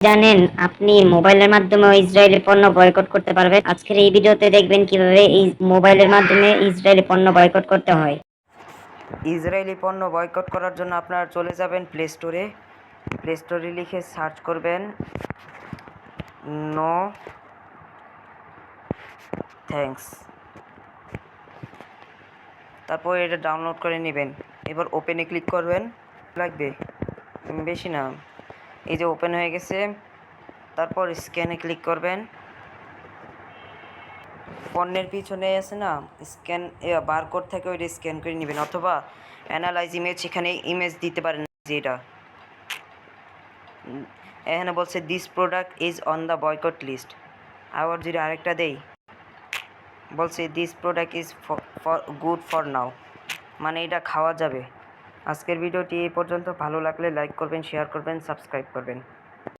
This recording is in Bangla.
জানেন, আপনি মোবাইলের মাধ্যমে ইসরায়েলি পণ্য বয়কট করতে পারবেন আজকের এই ভিডিওতে দেখবেন কীভাবে এই মোবাইলের মাধ্যমে ইসরায়েলি পণ্য বয়কট করতে হয়। ইসরায়েলি পণ্য বয়কট করার জন্য আপনারা চলে যাবেন প্লে স্টোরে প্লে স্টোরে লিখে সার্চ করবেন। নো থ্যাঙ্কস তারপর এটা ডাউনলোড করে নেবেন। এবার ওপেনে ক্লিক করবেন। লাগবে। বেশি না। এই যে ওপেন হয়ে গেছে। তারপর স্ক্যানে ক্লিক করবেন। পণ্যের পিছনে আছে না? স্ক্যান বারকোড থেকে ওইটা স্ক্যান করে নেবেন। অথবা অ্যানালাইজ ইমেজ এখানে ইমেজ দিতে পারেন যেটা উম, এখানে বলছে this product is on the boycott list আবার যদি আরেকটা দেই বলছে this product is for good for now মানে এটা খাওয়া যাবে। আজকের ভিডিওটি এই পর্যন্ত। ভালো লাগলে লাইক করবেন শেয়ার করবেন সাবস্ক্রাইব করবেন।